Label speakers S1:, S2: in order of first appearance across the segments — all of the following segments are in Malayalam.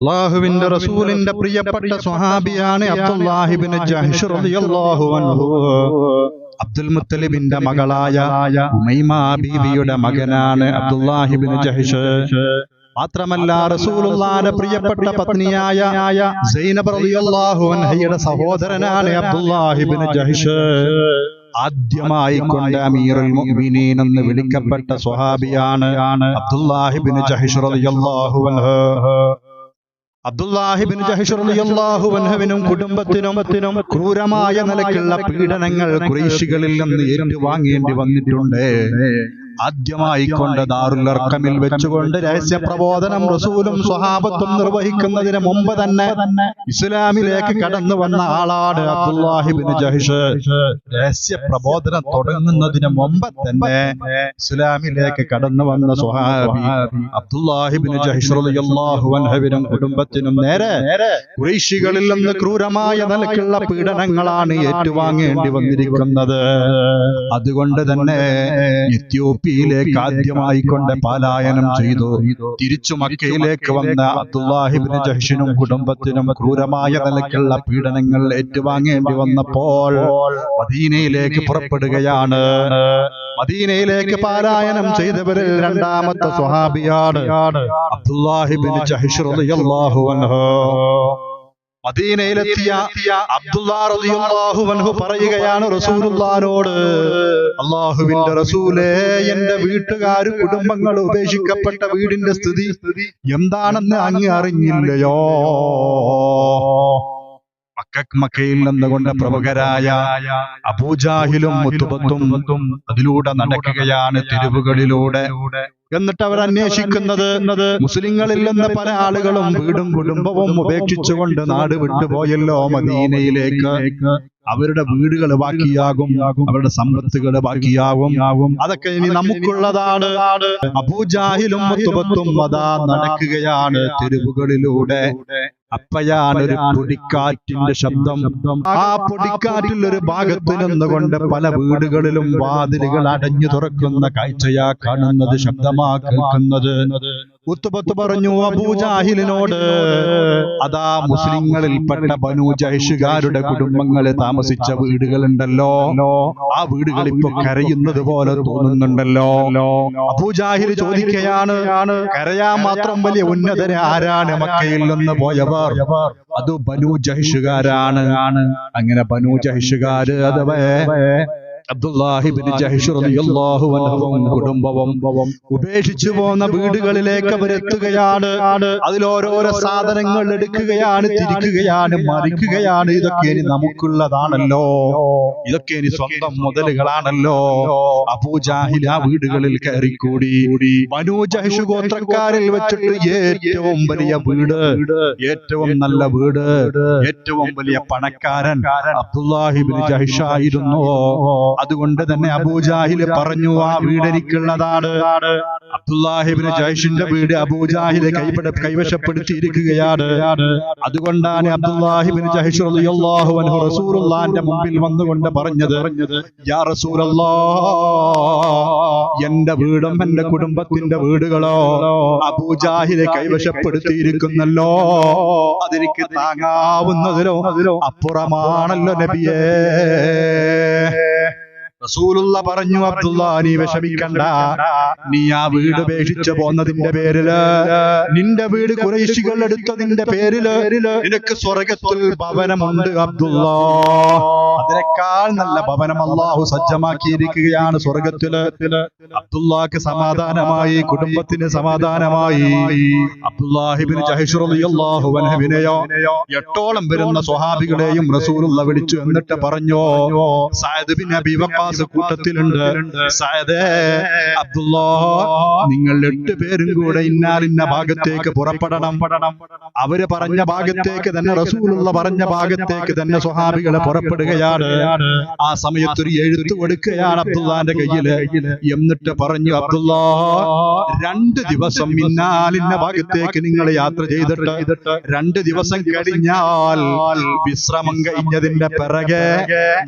S1: അള്ളാഹുവിന്റെ റസൂലിന്റെ പ്രിയപ്പെട്ട സ്വഹാബിയാണ് അബ്ദുല്ലാഹിബിന് ജഹ്ഷ് റളിയല്ലാഹു അൻഹു. അബ്ദുൽ മുത്തലിബിന്റെ മകളായ ഉമൈമ ബീവിയുടെ മകനാണ് അബ്ദുല്ലാഹിബിന് ജഹ്ഷ്. മാത്രമല്ല റസൂലുള്ളാന്റെ പ്രിയപ്പെട്ട പത്നിയായ സൈനബ് റളിയല്ലാഹു അൻഹയുടെ സഹോദരനാണ് അബ്ദുല്ലാഹിബിന് ജഹ്ഷ്. ആദ്യമായി കൊണ്ട് അമീറുൽ മുഅ്മിനീൻ എന്ന് വിളിക്കപ്പെട്ട സ്വഹാബിയാണ് അബ്ദുല്ലാഹിബിന് ജഹ്ഷ് റളിയല്ലാഹു അൻഹു. അബ്ദുല്ലാഹിബിൻ ജഹിഷുറിയാഹുവൻഹവിനും കുടുംബത്തിനും ക്രൂരമായ നിലയ്ക്കുള്ള പീഡനങ്ങൾ കുറേശികളിൽ നിന്ന് ഏറ്റുവാങ്ങേണ്ടി വന്നിട്ടുണ്ട്. ആദ്യമായി കൊണ്ട് ദാറുല്ലർക്കമിൽ വെച്ചുകൊണ്ട് രഹസ്യ പ്രബോധനം റസൂലും സ്വഹാബത്തും നിർവഹിക്കുന്നതിന് മുമ്പ് തന്നെ ഇസ്ലാമിലേക്ക് കടന്നു വന്ന ആളാണ് ജഹിഷ്. രഹസ്യ പ്രബോധനം തുടങ്ങുന്നതിന് മുമ്പ് തന്നെ ഇസ്ലാമിലേക്ക് കടന്നു വന്ന സ്വഹാബി അബ്ദുല്ലാഹിബിൻ ജഹിഷ് റളിയല്ലാഹു അൻഹുവിനും കുടുംബത്തിനും നേരെ കുറേശികളിൽ നിന്ന് ക്രൂരമായ നിലക്കുള്ള പീഡനങ്ങളാണ് ഏറ്റുവാങ്ങേണ്ടി വന്നിരിക്കുന്നത്. അതുകൊണ്ട് തന്നെ എത്യോപ്യയിലേക്ക് ആദ്യമായി കൊണ്ട് പലായനം ചെയ്തു. തിരിച്ചു മക്കയിലേക്ക് വന്ന അബ്ദുല്ലാഹിബിന് ജഹിഷിനും കുടുംബത്തിനും ക്രൂരമായ നിലയ്ക്കുള്ള പീഡനങ്ങൾ ഏറ്റുവാങ്ങേണ്ടി വന്നപ്പോൾ മദീനയിലേക്ക് പുറപ്പെടുകയാണ്. മദീനയിലേക്ക് പാരായണം ചെയ്തവരിൽ രണ്ടാമത്തെ സ്വഹാബിയാണ് അബ്ദുല്ലാഹിബിൻ ജഹിഷ് റളിയല്ലാഹു അൻഹു. മദീനയിലെത്തിയ അബ്ദുല്ലാ റളിയല്ലാഹു അൻഹു പറയുകയാണ് റസൂലുള്ളാനോട് അള്ളാഹുവിന്റെ റസൂലേ എന്റെ വീട്ടുകാരും കുടുംബങ്ങൾ ഉപേക്ഷിക്കപ്പെട്ട വീടിന്റെ സ്ഥിതി എന്താണെന്ന് അങ്ങ് അറിഞ്ഞില്ലയോ? മക്ക മക്കയിൽ നിന്നുകൊണ്ട് പ്രമുഖരായ അബൂജാഹിലും മുത്തുബത്തും അതിലൂടെ നടക്കുകയാണ് തെരുവുകളിലൂടെ. എന്നിട്ട് അവർ അന്വേഷിക്കുന്നത് മുസ്ലിങ്ങളിൽ നിന്ന് പല ആളുകളും വീടും കുടുംബവും ഉപേക്ഷിച്ചുകൊണ്ട് നാട് വിട്ടുപോയല്ലോ മദീനയിലേക്ക്. അവരുടെ വീടുകൾ ബാക്കിയാകും അവരുടെ സമ്പത്തുകൾ ബാക്കിയാകും. അതൊക്കെ ഇനി നമുക്കുള്ളതാണ്. അബൂജാഹിലും നടക്കുകയാണ് തെരുവുകളിലൂടെ. അപ്പയാണ് ഒരു പൊടിക്കാറ്റിന്റെ ശബ്ദം. ആ പൊടിക്കാറ്റിൽ ഒരു ഭാഗത്ത് നിന്നുകൊണ്ട് പല വീടുകളിലും വാതിലുകൾ അടഞ്ഞു തുറക്കുന്ന കാഴ്ചയാ കാണുന്നത് ശബ്ദമാ കേൾക്കുന്നത്. ഉത്തുപത്ത് പറഞ്ഞു അബൂജാഹിലിനോട് അതാ മുസ്ലിങ്ങളിൽപ്പെട്ട ബനു ജൈഷുകാരുടെ കുടുംബങ്ങളെ താമസിച്ച വീടുകളുണ്ടല്ലോ. ആ വീടുകൾ ഇപ്പൊ കരയുന്നത് പോലെ തോന്നുന്നുണ്ടല്ലോ. അബൂജാഹിൽ ചോദിക്കയാണ് കരയാൻ മാത്രം വലിയ ഉന്നതരെ ആരാണ് മക്കയിൽ നിന്ന് പോയവർ അത് ബനു ജഹിഷുകാരാണ്. അങ്ങനെ ബനു ജഹിഷുകാര് അഥവാ കുടുംബവും ഉപേക്ഷിച്ചു പോന്ന വീടുകളിലേക്ക് അവരെത്തുകയാണ്. അതിലോരോരോ സാധനങ്ങൾ എടുക്കുകയാണ് തിരിക്കുകയാണ് മറിക്കുകയാണ്. ഇതൊക്കെ ഇനി നമുക്കുള്ളതാണല്ലോ. ഇതൊക്കെ ഇനി സ്വന്തം മുതലുകളാണല്ലോ. അബൂജാഹിൽ ആ വീടുകളിൽ കയറിക്കൂടി. ബനു ജഹിഷ് ഗോത്രക്കാരിൽ വെച്ചിട്ട് ഏറ്റവും വലിയ വീട്. ഏറ്റവും നല്ല വീട്. ഏറ്റവും വലിയ പണക്കാരൻ അബ്ദുല്ലാഹിബിൻ ജഹിഷ് ആയിരുന്നു അതുകൊണ്ട് തന്നെ അബൂജാഹിൽ പറഞ്ഞു ആ വീട് എനിക്കുള്ളതാണ് അബ്ദുല്ലാഹിബിന് ജയ്ഷിന്റെ വീട് അബൂജാഹിലെ കൈപട കൈവശപ്പെടുത്തിയിരിക്കുകയാണ് അതുകൊണ്ടാണ് അബ്ദുല്ലാഹിബിന് ജൈഷ് റളിയല്ലാഹു അൻഹു റസൂലുള്ളാന്റെ മുമ്പിൽ വന്നുകൊണ്ട് പറഞ്ഞത് യാ റസൂലല്ലാ എന്റെ വീടും എന്റെ കുടുംബത്തിന്റെ വീടുകളോ അബൂജാഹിലെ കൈവശപ്പെടുത്തിയിരിക്കുന്നല്ലോ അതെനിക്ക് താങ്ങാവുന്നതിലോ അപ്പുറമാണല്ലോ നബിയേ. റസൂലുള്ള പറഞ്ഞു അബ്ദുള്ള നീ വിഷമിക്കണ്ട. നീ ആ വീട് ഉപേക്ഷിച്ചു പോന്നതിന്റെ പേരിൽ നിന്റെ വീട് കുറേശികൾ എടുത്തതിന്റെ പേരിൽ നിനക്ക് സ്വർഗത്തിൽ ഭവനമുണ്ട് അബ്ദുള്ള. അതിനേക്കാൾ നല്ല ഭവനം അള്ളാഹു സജ്ജമാക്കിയിരിക്കുകയാണ് സ്വർഗത്തിൽ. അബ്ദുല്ലാക്ക് സമാധാനമായി കുടുംബത്തിന് സമാധാനമായി. അബ്ദുല്ലാഹിബിന് എട്ടോളം വരുന്ന സ്വഹാബികളെയും റസൂലുള്ള വിളിച്ചു എന്നിട്ട് പറഞ്ഞു സായദ് ബിൻ അബി വഖാസ് കൂട്ടത്തിലുണ്ട്. സായദേ അബ്ദുല്ലാ നിങ്ങൾ എട്ട് പേരും കൂടെ ഇന്നാലിന്ന ഭാഗത്തേക്ക് പുറപ്പെടണം. അവർ പറഞ്ഞ ഭാഗത്തേക്ക് തന്നെ റസൂലുള്ള പറഞ്ഞ ഭാഗത്തേക്ക് തന്നെ സ്വഹാബികളെ പുറപ്പെടുകയാണ്. ആ സമയത്ത് ഒരു എഴുത്ത് കൊടുക്കുകയാണ് അബ്ദുല്ലാന്റെ കയ്യിൽ. എന്നിട്ട് പറഞ്ഞു അബ്ദുള്ള രണ്ട് ദിവസം ഇന്നാലിന്റെ ഭാഗത്തേക്ക് നിങ്ങൾ യാത്ര ചെയ്തിട്ട് രണ്ട് ദിവസം കഴിഞ്ഞാൽ വിശ്രമം കഴിഞ്ഞതിന്റെ പിറകെ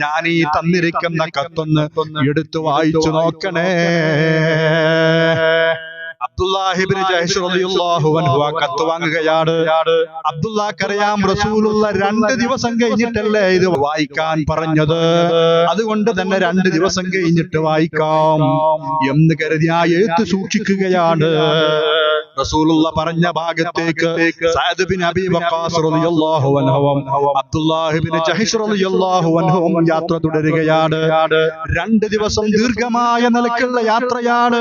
S1: ഞാൻ ഈ തന്നിരിക്കുന്ന കത്തൊന്ന് എടുത്തു വായിച്ചു നോക്കണേ. കത്ത് വാങ്ങുകയാണ് അബ്ദുല്ലാക്കറിയാം റസൂലുള്ള രണ്ട് ദിവസം കഴിഞ്ഞിട്ടല്ലേ ഇത് വായിക്കാൻ പറഞ്ഞത്? അതുകൊണ്ട് തന്നെ രണ്ട് ദിവസം കഴിഞ്ഞിട്ട് വായിക്കാം. എന്ന് കരുതി ആ എഴുത്ത് സൂക്ഷിക്കുകയാണ്. റസൂലുള്ള പറഞ്ഞ ഭാഗത്തേക്ക് സഅദ് ബിൻ അബീ വഖാസ് റളിയല്ലാഹു അൻഹുവും അബ്ദുല്ലാഹി ബിൻ ജഹ്ഷ് റളിയല്ലാഹു അൻഹുവും യാത്ര തുടരുകയാണ്. രണ്ട് ദിവസം ദീർഘമായ നിലക്കുള്ള യാത്രയാണ്.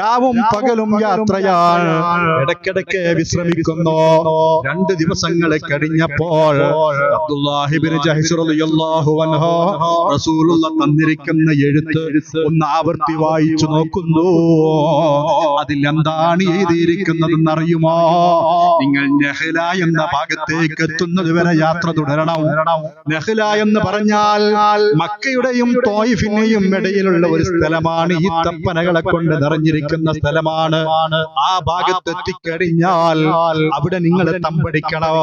S1: രാവും പകലും യാത്രയാണ്. ഇടയ്ക്കിടയ്ക്ക് വിശ്രമിക്കുന്നു. രണ്ട് ദിവസങ്ങൾ കഴിഞ്ഞപ്പോൾ അബ്ദുല്ലാഹി ബിൻ ജഹ്ഷ് റളിയല്ലാഹു അൻഹു റസൂലുള്ള തന്നിരിക്കുന്ന എഴുത്ത് ഒന്ന് ആവർത്തി വായിച്ചു നോക്കുന്നു. അതിൽ എന്താണ് എഴുതിയിരിക്കുന്നതെന്ന് അറിയുമോ നിങ്ങൾ നെഹ്ല എന്ന ഭാഗത്തേക്ക് എത്തുന്നത് വരെ യാത്ര തുടരണം. നെഹ്ല എന്ന് പറഞ്ഞാൽ മക്കയുടെയും തോയിഫിന്റെയും ഇടയിലുള്ള ഒരു സ്ഥലമാണ്. ഈ തപ്പനകളെ കൊണ്ട് നിറഞ്ഞിരിക്കുന്ന സ്ഥലമാണ്. ആ ഭാഗത്ത് എത്തിക്കഴിഞ്ഞാൽ അവിടെ നിങ്ങൾ തമ്പടിക്കണോ?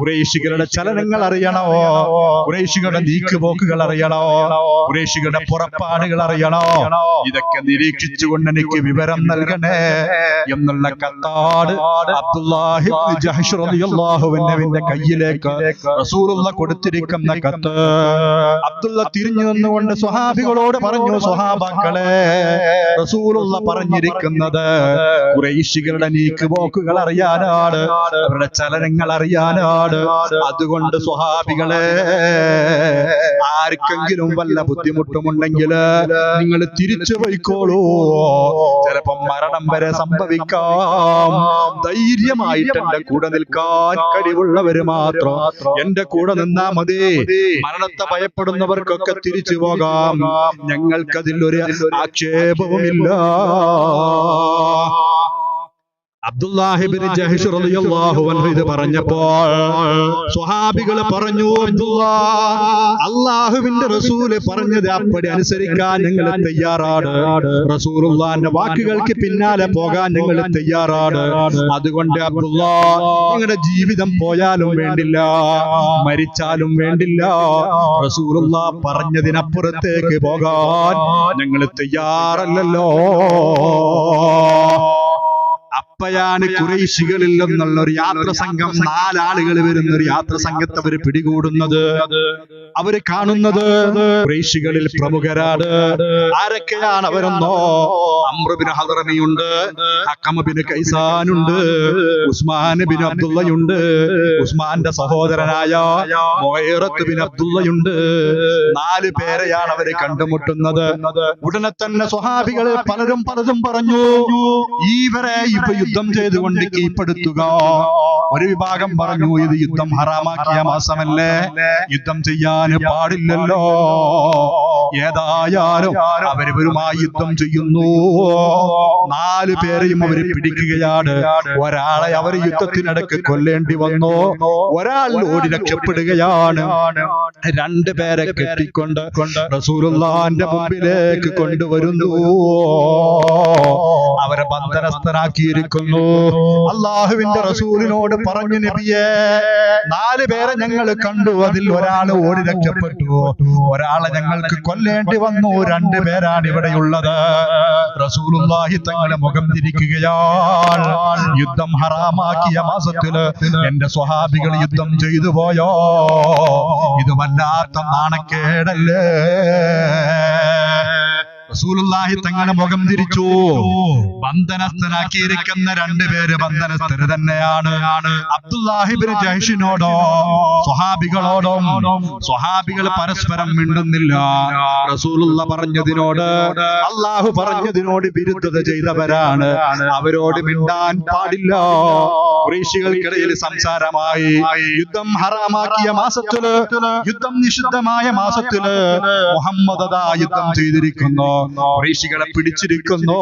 S1: കുറേശികളുടെ ചലനങ്ങൾ അറിയണോ? കുറേശികളുടെ നീക്കുപോക്കുകൾ അറിയണോ? കുറേശികളുടെ പുറപ്പാടുകൾ അറിയണോ? ഇതൊക്കെ നിരീക്ഷിച്ചുകൊണ്ട് എനിക്ക് വിവരം നൽകണേ. എന്നുള്ള അബ്ദുല്ലാഹി ഇബ്നു ജഹ്ഷ് റളിയല്ലാഹുവിന്റെ കയ്യിലേക്ക് റസൂലുള്ള കൊടുത്തിരിക്കുന്ന കത്ത് അബ്ദുള്ള തിരിഞ്ഞു നിന്നുകൊണ്ട് സ്വഹാബികളോട് പറഞ്ഞു സ്വഹാബാക്കളെ റസൂലുള്ള പറഞ്ഞിരിക്കുന്നത് കുറേശികളുടെ നീക്കുപോക്കുകൾ അറിയാനാണ് അവരുടെ ചലനങ്ങൾ അറിയാനാണ്. അതുകൊണ്ട് സ്വഹാബികളെ ആർക്കെങ്കിലും വല്ല ബുദ്ധിമുട്ടുമുണ്ടെങ്കിൽ നിങ്ങൾ തിരിച്ചു പോയിക്കോളൂ. ചിലപ്പം മരണം വരെ സംഭവിക്കാം. ധൈര്യമായിട്ട് എന്റെ കൂടെ നിൽക്കാൻ കഴിവുള്ളവര് മാത്രം എന്റെ കൂടെ നിന്നാ മതി. മരണത്തെ ഭയപ്പെടുന്നവർക്കൊക്കെ തിരിച്ചു പോകാം. ഞങ്ങൾക്കതിൽ ഒരു ആക്ഷേപവുമില്ല. അബ്ദുല്ലാഹിബിൻ ജഹ്ഷ് റളിയല്ലാഹു അൻഹു ഇത് പറഞ്ഞപ്പോൾ സ്വഹാബികൾ പറഞ്ഞു അബ്ദുല്ലാ അള്ളാഹുവിന്റെ റസൂൽ പറഞ്ഞത് അപ്പടി അനുസരിക്കാൻ ഞങ്ങൾ തയ്യാറാണ്. റസൂലുള്ളാന്റെ വാക്കുകൾക്ക് പിന്നാലെ പോകാൻ ഞങ്ങൾ തയ്യാറാണ്. അതുകൊണ്ട് അബ്ദുല്ലാ നിങ്ങളുടെ ജീവിതം പോയാലും വേണ്ടില്ല മരിച്ചാലും വേണ്ടില്ല. റസൂലുള്ള പറഞ്ഞതിനപ്പുറത്തേക്ക് പോകാൻ ഞങ്ങൾ തയ്യാറല്ലല്ലോ. അപ്പയാണ് കുറേശികളിൽ നിന്നുള്ള ഒരു യാത്ര സംഘം നാലാളുകൾ വരുന്ന ഒരു യാത്ര സംഘത്തെ അവർ പിടികൂടുന്നത്. അവർ കാണുന്നത് കുറേശികളിൽ പ്രമുഖരാണ്. ആരൊക്കെയാണ് അവരെന്നോ? അമ്രബിന് ഹദറമിയുണ്ട് അക്കമബിന് കൈസാനുണ്ട് ഉസ്മാൻ ബിൻ അബ്ദുള്ളയുണ്ട് ഉസ്മാന്റെ സഹോദരനായ മൊയറത്ത് ബിൻ അബ്ദുള്ളയുണ്ട്. നാല് പേരെയാണ് അവർ കണ്ടുമുട്ടുന്നത്. ഉടനെ തന്നെ സ്വഹാബികൾ പലരും പലതും പറഞ്ഞു. ഈവരെ ഇപ്പൊ യുദ്ധം ചെയ്തുകൊണ്ട് കീഴ്പ്പെടുത്തുക. ഒരു വിഭാഗം പറഞ്ഞു ഇത് യുദ്ധം ഹറാമാക്കിയ മാസമല്ലേ? യുദ്ധം ചെയ്യാൻ പാടില്ലല്ലോ. ഏതായാലും അവരവരുമായി യുദ്ധം ചെയ്യുന്നു. നാല് പേരെയും അവർ പിടിക്കുകയാണ്. ഒരാളെ അവർ യുദ്ധത്തിനിടക്ക് കൊല്ലേണ്ടി വന്നു. ഒരാൾ ഓടി രക്ഷപ്പെടുകയാണ്. രണ്ട് പേരെ കെട്ടിക്കൊണ്ട് റസൂലുള്ളാന്റെ മുമ്പിലേക്ക് കൊണ്ടുവരുന്നു. അവരെ ബന്ധനസ്ഥനാക്കിയിരിക്കുന്നു. അള്ളാഹുവിന്റെ റസൂലിനോട് പറഞ്ഞു നബിയെ നാല് പേരെ ഞങ്ങൾ കണ്ടു അതിൽ ഒരാൾ ഓടി രക്ഷപ്പെട്ടു. ഒരാളെ ഞങ്ങൾക്ക് കൊല്ലേണ്ടി വന്നു രണ്ടു പേരാണ് ഇവിടെയുള്ളത്. റസൂലുള്ളാഹി തങ്ങളെ മുഖം തിരിക്കുകയാണ് യുദ്ധം ഹറാമാക്കിയ മാസത്തിൽ എന്റെ സ്വഹാബികൾ യുദ്ധം ചെയ്തു പോയോ? ഇത് വല്ലാത്ത നാണക്കേടല്ലേ? റസൂലുള്ളാഹി തങ്ങളുടെ മുഖം തിരിച്ചു. ബന്ധനസ്ഥനാക്കിയിരിക്കുന്ന രണ്ടുപേര് ബന്ധനസ്ഥര് തന്നെയാണ്. അബ്ദുല്ലാഹിബിന് ജഹ്ഷിനോടോ സ്വഹാബികളോടോ സ്വഹാബികൾ പരസ്പരം മിണ്ടുന്നില്ല. റസൂലുള്ള പറഞ്ഞതിനോട് അള്ളാഹു പറഞ്ഞതിനോട് വിരുദ്ധത ചെയ്തവരാണ്. അവരോട് മിണ്ടാൻ പാടില്ല. ഋഷികൾക്കിടയിൽ സംസാരമായി യുദ്ധം ഹറാമാക്കിയ മാസത്തിൽ യുദ്ധം നിഷിദ്ധമായ മാസത്തിൽ മുഹമ്മദ് യുദ്ധം ചെയ്തിരിക്കുന്നു. ഋഷികളെ പിടിച്ചിരിക്കുന്നു.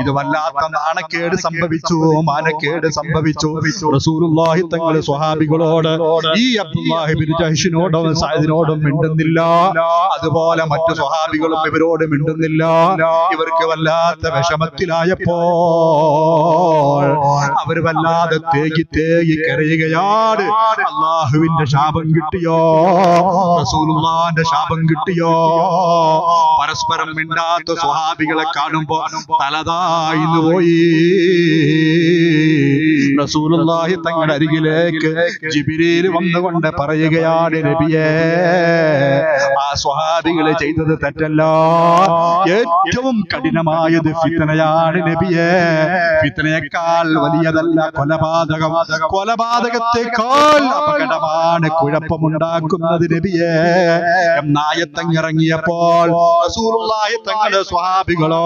S1: ഇത് വല്ലാത്ത നാണക്കേട് സംഭവിച്ചു. മാനക്കേട് സംഭവിച്ചു. റസൂലുള്ളാഹി തങ്ങൾ സ്വഹാബികളോട് ഈ അബ്ദുല്ലാഹി ബിൻ ജഹ്ഷിനോടും മിണ്ടുന്നില്ല. അതുപോലെ മറ്റു സ്വഹാബികളും ഇവരോട് മിണ്ടുന്നില്ല. ഇവർക്ക് വല്ലാത്ത വിഷമത്തിലായപ്പോൾ അവർ വല്ലാതെ തേകി തേകി കരയുകയാണ്. അള്ളാഹുവിന്റെ ശാപം കിട്ടിയോ? റസൂലുള്ളാന്റെ ശാപം കിട്ടിയോ? പരസ്പരം മിണ്ടാത്ത സ്വഹാബികളെ കാണുമ്പോ തലതായിന്ന് പോയി. റസൂലുള്ളാഹി തങ്ങളുടെ അരികിലേക്ക് ജിബിരിയിൽ വന്നുകൊണ്ട് പറയുകയാണ് നബിയേ. ആ സ്വഹാബികളെ ചെയ്തത് തെറ്റല്ല. ഏറ്റവും കഠിനമായത് ഫിത്തനയാണ് നബിയേ. ഫിത്തനയേക്കാൾ വലിയതല്ല കൊലപാതകം. കൊലപാതകത്തെക്കാൾ അപകടമാണ് കുഴപ്പമുണ്ടാക്കുന്നത് നബിയേ. എന്നായത്തങ്ങിറങ്ങിയപ്പോൾ റസൂലുള്ളാഹി തങ്ങളുടെ സ്വഹാബികളോ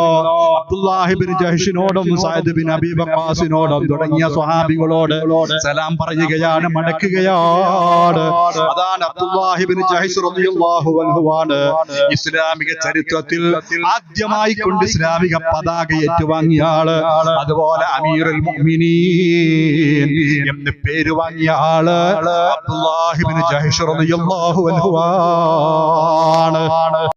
S1: അബ്ദുല്ലാഹിബിൻ ജഹ്ഷിനോടും സഅദ് ബിൻ അബീ വഖാസിനോടും തുടങ്ങിയ സ്വഹാബികളോട് സലാം പറയുകയാണ് മടക്കുകയാണ്. അതാണ് അബ്ദുല്ലാഹിബിൻ ജഹ്ഷ് റളിയല്ലാഹു അൻഹു ആണ്. ഇസ്ലാമിക ചരിത്രത്തിൽ ആദ്യമായി കൊണ്ട് ഇസ്ലാമിക പതാക ഏറ്റുവാങ്ങിയ ആൾ. അതുപോലെ അമീറുൽ മുഅ്മിനീൻ എന്ന് പേര് വാങ്ങിയ ആൾ അബ്ദുല്ലാഹിബിൻ ജഹിഷ് റളിയല്ലാഹു അൻഹുവാണ്